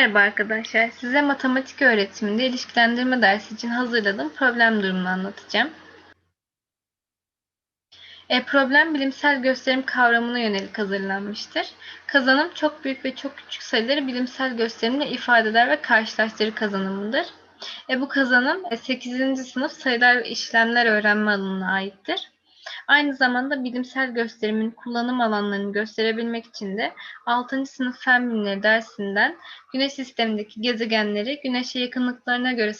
Merhaba arkadaşlar. Size matematik öğretiminde ilişkilendirme dersi için hazırladığım problem durumunu anlatacağım. E, problem bilimsel gösterim kavramına yönelik hazırlanmıştır. Kazanım çok büyük ve çok küçük sayıları bilimsel gösterimle ifade eder ve karşılaştırır kazanımıdır. E, bu kazanım 8. sınıf sayılar ve işlemler öğrenme alanına aittir. Aynı zamanda bilimsel gösterimin kullanım alanlarını gösterebilmek için de 6. sınıf fen bilimleri dersinden Güneş sistemindeki gezegenleri Güneş'e yakınlıklarına göre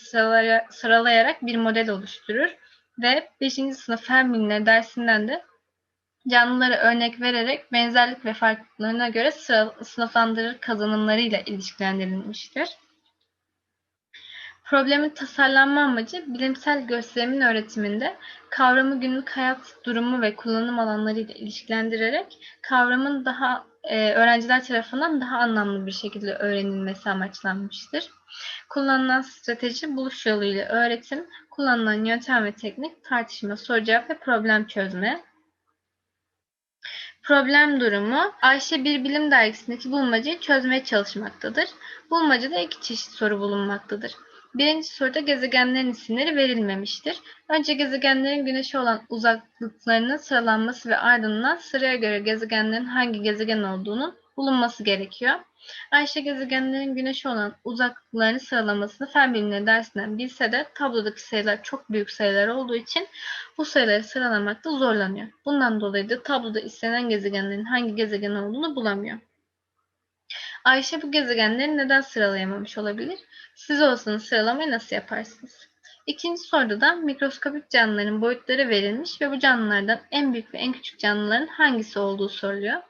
sıralayarak bir model oluşturur ve 5. sınıf fen bilimleri dersinden de canlılara örnek vererek benzerlik ve farklılıklarına göre sınıflandırır kazanımlarıyla ilişkilendirilmiştir. Problemin tasarlanma amacı bilimsel gösterimin öğretiminde kavramı günlük hayat durumu ve kullanım alanlarıyla ilişkilendirerek kavramın daha e, öğrenciler tarafından daha anlamlı bir şekilde öğrenilmesi amaçlanmıştır. Kullanılan strateji buluş yoluyla öğretim, kullanılan yöntem ve teknik tartışma, soru cevap ve problem çözme. Problem durumu Ayşe bir bilim dergisindeki bulmacayı çözmeye çalışmaktadır. Bulmacada iki çeşit soru bulunmaktadır. Birinci soruda gezegenlerin isimleri verilmemiştir. Önce gezegenlerin Güneş'e olan uzaklıklarının sıralanması ve ardından sıraya göre gezegenlerin hangi gezegen olduğunun bulunması gerekiyor. Ayşe gezegenlerin Güneş'e olan uzaklıklarını sıralamasını fen bilimleri dersinden bilse de tablodaki sayılar çok büyük sayılar olduğu için bu sayıları sıralamakta zorlanıyor. Bundan dolayı da tabloda istenen gezegenlerin hangi gezegen olduğunu bulamıyor. Ayşe bu gezegenleri neden sıralayamamış olabilir? Siz olsanız sıralamayı nasıl yaparsınız? İkinci soruda da mikroskopik canlıların boyutları verilmiş ve bu canlılardan en büyük ve en küçük canlıların hangisi olduğu soruluyor.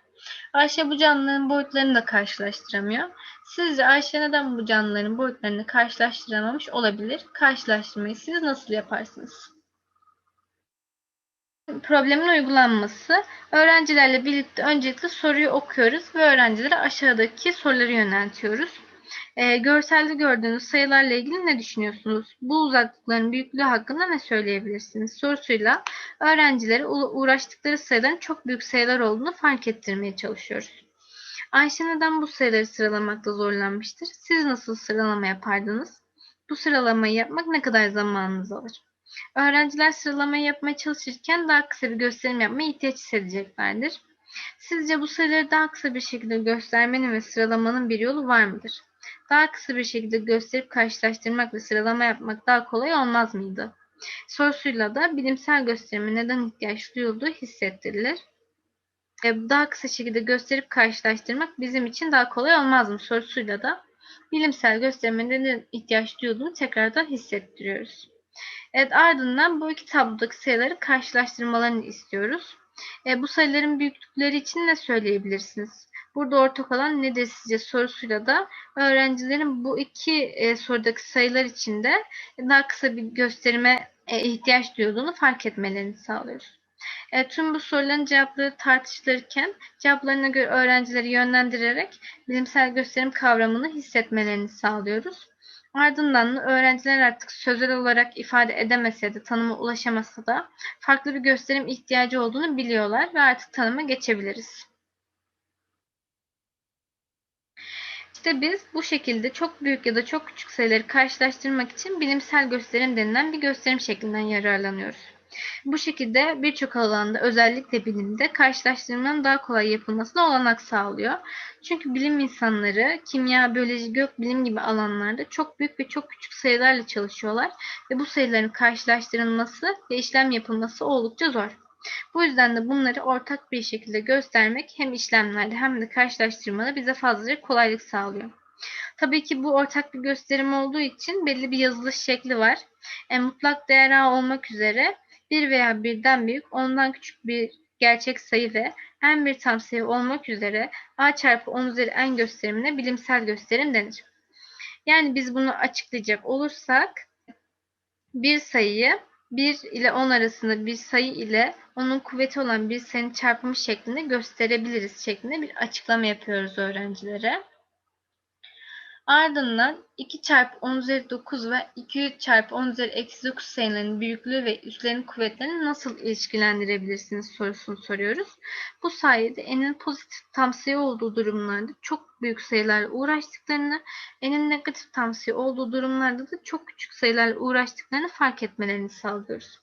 Ayşe bu canlıların boyutlarını da karşılaştıramıyor. Sizce Ayşe neden bu canlıların boyutlarını karşılaştıramamış olabilir? Karşılaştırmayı siz nasıl yaparsınız? Problemin uygulanması. Öğrencilerle birlikte öncelikle soruyu okuyoruz ve öğrencilere aşağıdaki soruları yöneltiyoruz. E, görselde gördüğünüz sayılarla ilgili ne düşünüyorsunuz? Bu uzaklıkların büyüklüğü hakkında ne söyleyebilirsiniz? Sorusuyla öğrencilere uğraştıkları sayıların çok büyük sayılar olduğunu fark ettirmeye çalışıyoruz. Ayşe neden bu sayıları sıralamakta zorlanmıştır? Siz nasıl sıralama yapardınız? Bu sıralamayı yapmak ne kadar zamanınız alır? Öğrenciler sıralamayı yapmaya çalışırken daha kısa bir gösterim yapmaya ihtiyaç hissedeceklerdir. Sizce bu sayıları daha kısa bir şekilde göstermenin ve sıralamanın bir yolu var mıdır? Daha kısa bir şekilde gösterip karşılaştırmak ve sıralama yapmak daha kolay olmaz mıydı? Sorusuyla da bilimsel gösterime neden ihtiyaç duyulduğu hissettirilir. E, daha kısa şekilde gösterip karşılaştırmak bizim için daha kolay olmaz mı sorusuyla da bilimsel gösterime neden ihtiyaç duyulduğunu tekrardan hissettiriyoruz. Evet ardından bu iki tablodaki sayıları karşılaştırmalarını istiyoruz. E, bu sayıların büyüklükleri için ne söyleyebilirsiniz? Burada ortak olan nedir sizce sorusuyla da öğrencilerin bu iki e, sorudaki sayılar içinde daha kısa bir gösterime e, ihtiyaç duyduğunu fark etmelerini sağlıyoruz. E, tüm bu soruların cevapları tartışılırken cevaplarına göre öğrencileri yönlendirerek bilimsel gösterim kavramını hissetmelerini sağlıyoruz. Ardından öğrenciler artık sözel olarak ifade edemese de tanıma ulaşamasa da farklı bir gösterim ihtiyacı olduğunu biliyorlar ve artık tanıma geçebiliriz. İşte biz bu şekilde çok büyük ya da çok küçük sayıları karşılaştırmak için bilimsel gösterim denilen bir gösterim şeklinden yararlanıyoruz. Bu şekilde birçok alanda özellikle bilimde karşılaştırmanın daha kolay yapılmasına olanak sağlıyor. Çünkü bilim insanları kimya, biyoloji, gökbilim gibi alanlarda çok büyük ve çok küçük sayılarla çalışıyorlar ve bu sayıların karşılaştırılması ve işlem yapılması oldukça zor. Bu yüzden de bunları ortak bir şekilde göstermek hem işlemlerde hem de karşılaştırmada bize fazlaca kolaylık sağlıyor. Tabii ki bu ortak bir gösterim olduğu için belli bir yazılış şekli var. E, mutlak değer A olmak üzere bir veya birden büyük, ondan küçük bir gerçek sayı ve en bir tam sayı olmak üzere A çarpı 10 üzeri n gösterimine bilimsel gösterim denir. Yani biz bunu açıklayacak olursak bir sayıyı 1 ile 10 arasında bir sayı ile onun kuvveti olan bir sayının çarpımı şeklinde gösterebiliriz şeklinde bir açıklama yapıyoruz öğrencilere. Ardından 2 çarpı 10 üzeri 9 ve 2 çarpı 10 üzeri eksi 9 sayılarının büyüklüğü ve üstlerin kuvvetlerini nasıl ilişkilendirebilirsiniz sorusunu soruyoruz. Bu sayede n'in pozitif tam sayı olduğu durumlarda çok büyük sayılarla uğraştıklarını, n'in negatif tam sayı olduğu durumlarda da çok küçük sayılarla uğraştıklarını fark etmelerini sağlıyoruz.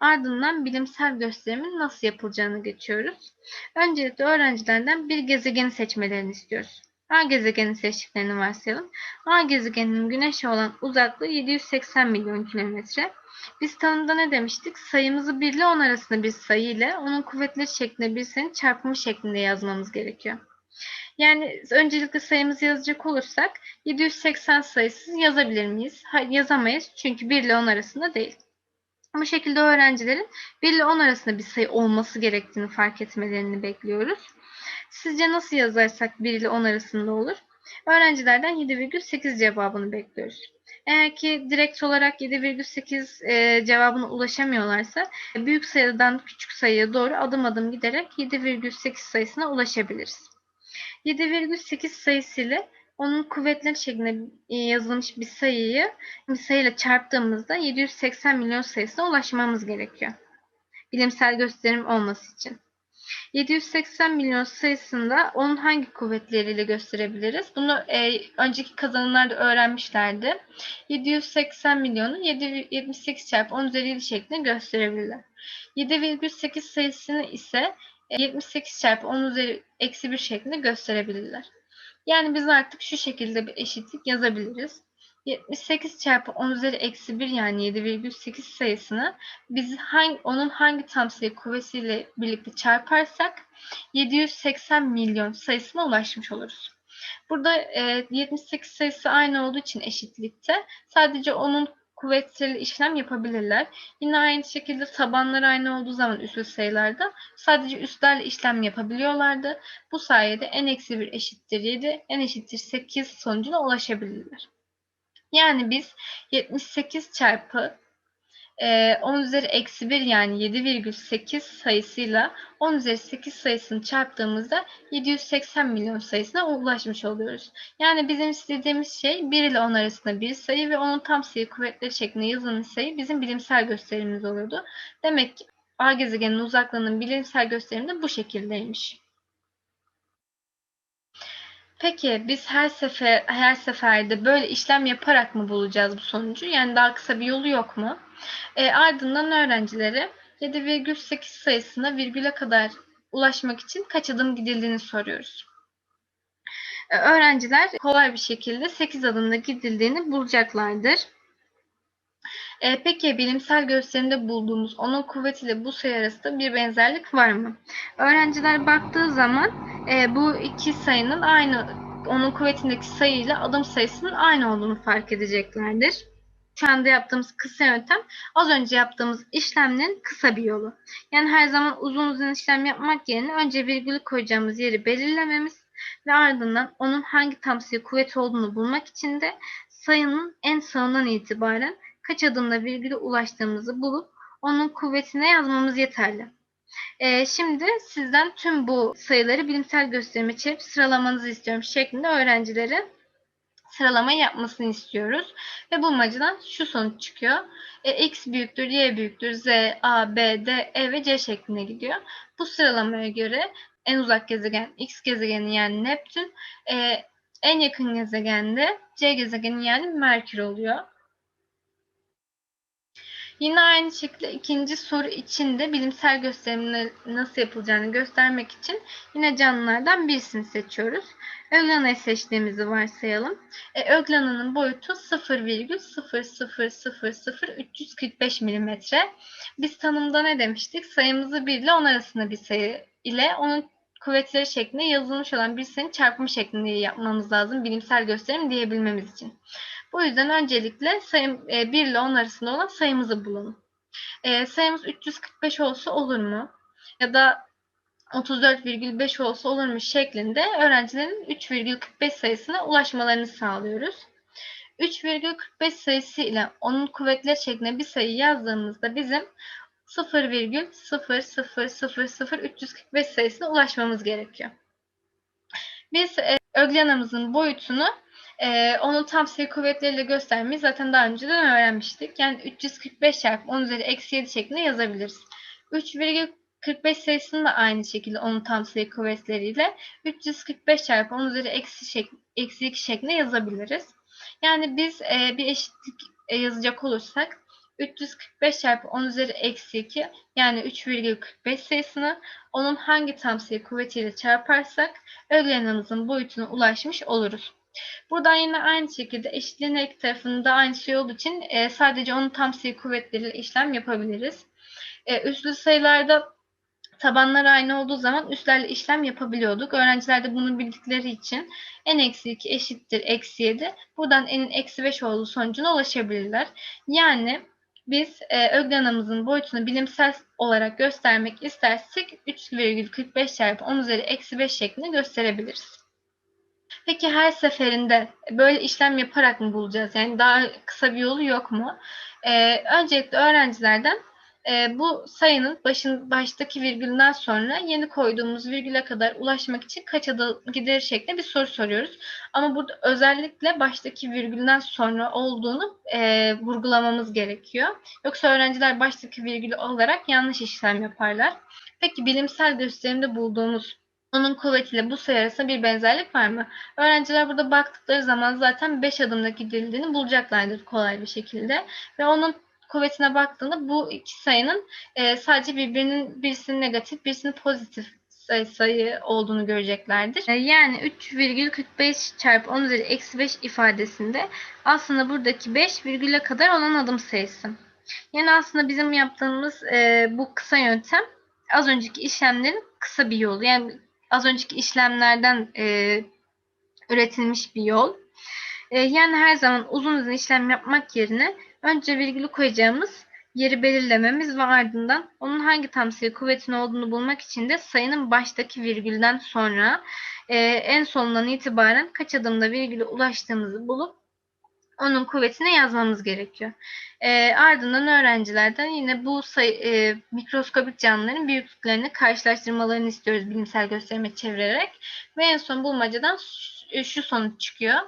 Ardından bilimsel gösterimin nasıl yapılacağını geçiyoruz. Öncelikle öğrencilerden bir gezegeni seçmelerini istiyoruz. A gezegenini seçtiklerini varsayalım. A gezegeninin Güneş'e olan uzaklığı 780 milyon kilometre. Biz tanımda ne demiştik? Sayımızı 1 ile 10 arasında bir sayı ile onun kuvvetleri şeklinde bir sayının çarpımı şeklinde yazmamız gerekiyor. Yani öncelikle sayımızı yazacak olursak 780 sayısız yazabilir miyiz? Hayır yazamayız çünkü 1 ile 10 arasında değil. Bu şekilde öğrencilerin 1 ile 10 arasında bir sayı olması gerektiğini fark etmelerini bekliyoruz. Sizce nasıl yazarsak 1 ile 10 arasında olur? Öğrencilerden 7,8 cevabını bekliyoruz. Eğer ki direkt olarak 7,8 e, cevabına ulaşamıyorlarsa büyük sayıdan küçük sayıya doğru adım adım giderek 7,8 sayısına ulaşabiliriz. 7,8 sayısı ile onun kuvvetleri şeklinde e, yazılmış bir sayıyı bir sayıyla çarptığımızda 780 milyon sayısına ulaşmamız gerekiyor. Bilimsel gösterim olması için. 780 milyon sayısında onun hangi kuvvetleriyle gösterebiliriz? Bunu e, önceki kazanımlarda öğrenmişlerdi. 780 milyonu 7, 78 çarpı 10 üzeri 7 şeklinde gösterebilirler. 7,8 sayısını ise 78 çarpı 10 üzeri eksi 1 şeklinde gösterebilirler. Yani biz artık şu şekilde bir eşitlik yazabiliriz. 78 çarpı 10 üzeri eksi 1 yani 7,8 sayısını biz hangi, onun hangi tam sayı kuvvetiyle birlikte çarparsak 780 milyon sayısına ulaşmış oluruz. Burada e, 78 sayısı aynı olduğu için eşitlikte sadece onun kuvvetleriyle işlem yapabilirler. Yine aynı şekilde tabanlar aynı olduğu zaman üslü sayılarda sadece üstlerle işlem yapabiliyorlardı. Bu sayede n-1 eşittir 7, n eşittir 8 sonucuna ulaşabilirler. Yani biz 78 çarpı 10 üzeri eksi 1 yani 7,8 sayısıyla 10 üzeri 8 sayısını çarptığımızda 780 milyon sayısına ulaşmış oluyoruz. Yani bizim istediğimiz şey 1 ile 10 arasında bir sayı ve onun tam sayı kuvvetleri şeklinde yazılmış sayı bizim bilimsel gösterimimiz olurdu. Demek ki A gezegeninin uzaklığının bilimsel gösterimi de bu şekildeymiş. Peki biz her sefer her seferde böyle işlem yaparak mı bulacağız bu sonucu? Yani daha kısa bir yolu yok mu? E, ardından öğrencilere 7,8 sayısına virgüle kadar ulaşmak için kaç adım gidildiğini soruyoruz. E, öğrenciler kolay bir şekilde 8 adımda gidildiğini bulacaklardır. E, peki bilimsel gösterimde bulduğumuz onun kuvvetiyle bu sayı arasında bir benzerlik var mı? Öğrenciler baktığı zaman e, bu iki sayının aynı onun kuvvetindeki sayıyla adım sayısının aynı olduğunu fark edeceklerdir. Şu anda yaptığımız kısa yöntem az önce yaptığımız işlemlerin kısa bir yolu. Yani her zaman uzun uzun işlem yapmak yerine önce virgülü koyacağımız yeri belirlememiz ve ardından onun hangi tam sayı kuvveti olduğunu bulmak için de sayının en sağından itibaren kaç adımda virgüle ulaştığımızı bulup onun kuvvetine yazmamız yeterli. Ee, şimdi sizden tüm bu sayıları bilimsel gösterime çevirip sıralamanızı istiyorum şeklinde öğrencilere sıralama yapmasını istiyoruz. Ve bulmacadan şu sonuç çıkıyor. E, X büyüktür, Y büyüktür, Z, A, B, D, E ve C şeklinde gidiyor. Bu sıralamaya göre en uzak gezegen X gezegeni yani Neptün, e, en yakın gezegen de C gezegeni yani Merkür oluyor. Yine aynı şekilde ikinci soru için de bilimsel gösterimin nasıl yapılacağını göstermek için yine canlılardan birisini seçiyoruz. Öglana'yı seçtiğimizi varsayalım. E, Öglana'nın boyutu 0,0000345 mm. Biz tanımda ne demiştik? Sayımızı 1 ile 10 arasında bir sayı ile onun kuvvetleri şeklinde yazılmış olan bir sayının çarpımı şeklinde yapmamız lazım bilimsel gösterim diyebilmemiz için. Bu yüzden öncelikle sayım, e, 1 ile 10 arasında olan sayımızı bulalım. E, sayımız 345 olsa olur mu? Ya da 34,5 olsa olur mu şeklinde öğrencilerin 3,45 sayısına ulaşmalarını sağlıyoruz. 3,45 sayısı ile onun kuvvetleri şeklinde bir sayı yazdığımızda bizim 0,0000345 sayısına ulaşmamız gerekiyor. Biz e, öglanamızın boyutunu Ee, onun tam sayı kuvvetleriyle göstermeyi zaten daha önceden öğrenmiştik. Yani 345 çarpı 10 üzeri eksi 7 şeklinde yazabiliriz. 3,45 sayısını da aynı şekilde onun tam sayı kuvvetleriyle 345 çarpı 10 üzeri eksi, şek eksi 2 şeklinde yazabiliriz. Yani biz e, bir eşitlik e, yazacak olursak 345 çarpı 10 üzeri eksi 2 yani 3,45 sayısını onun hangi tam sayı kuvvetiyle çarparsak öglenimizin boyutuna ulaşmış oluruz. Buradan yine aynı şekilde eşitliğin iki tarafında aynı şey olduğu için e, sadece onun tam sayı kuvvetleriyle işlem yapabiliriz. E, üslü sayılarda tabanlar aynı olduğu zaman üstlerle işlem yapabiliyorduk. Öğrenciler de bunu bildikleri için n eksi 2 eşittir eksi 7. Buradan n'in eksi 5 olduğu sonucuna ulaşabilirler. Yani biz e, öglenamızın boyutunu bilimsel olarak göstermek istersek 3,45 çarpı 10 üzeri eksi 5 şeklinde gösterebiliriz. Peki her seferinde böyle işlem yaparak mı bulacağız? Yani daha kısa bir yolu yok mu? Ee, öncelikle öğrencilerden e, bu sayının başın baştaki virgülden sonra yeni koyduğumuz virgüle kadar ulaşmak için kaç adım gider şeklinde bir soru soruyoruz. Ama burada özellikle baştaki virgülden sonra olduğunu e, vurgulamamız gerekiyor. Yoksa öğrenciler baştaki virgülü olarak yanlış işlem yaparlar. Peki bilimsel gösterimde bulduğumuz onun kuvvetiyle bu sayı arasında bir benzerlik var mı? Öğrenciler burada baktıkları zaman zaten 5 adımda gidildiğini bulacaklardır kolay bir şekilde. Ve onun kuvvetine baktığında bu iki sayının e, sadece birbirinin birisinin negatif, birisinin pozitif sayı, sayı olduğunu göreceklerdir. E, yani 3,45 çarpı 10 üzeri eksi 5 ifadesinde aslında buradaki 5 virgüle kadar olan adım sayısı. Yani aslında bizim yaptığımız e, bu kısa yöntem az önceki işlemlerin kısa bir yolu. Yani az önceki işlemlerden e, üretilmiş bir yol. E, yani her zaman uzun uzun işlem yapmak yerine önce virgülü koyacağımız yeri belirlememiz ve ardından onun hangi tam sayı kuvvetin olduğunu bulmak için de sayının baştaki virgülden sonra e, en sonundan itibaren kaç adımda virgüle ulaştığımızı bulup onun kuvvetine yazmamız gerekiyor. E, ardından öğrencilerden yine bu sayı, e, mikroskobik canlıların büyüklüklerini karşılaştırmalarını istiyoruz bilimsel gösterime çevirerek. Ve en son bulmacadan şu, şu sonuç çıkıyor.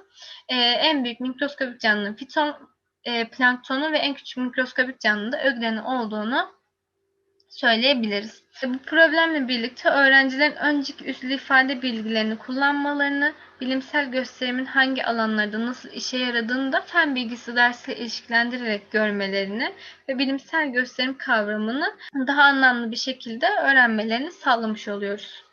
E, en büyük mikroskobik canlının fiton, e, planktonu ve en küçük mikroskobik canlının da ögleni olduğunu söyleyebiliriz. Bu problemle birlikte öğrencilerin önceki üslü ifade bilgilerini kullanmalarını, bilimsel gösterimin hangi alanlarda nasıl işe yaradığını da fen bilgisi dersiyle ilişkilendirerek görmelerini ve bilimsel gösterim kavramını daha anlamlı bir şekilde öğrenmelerini sağlamış oluyoruz.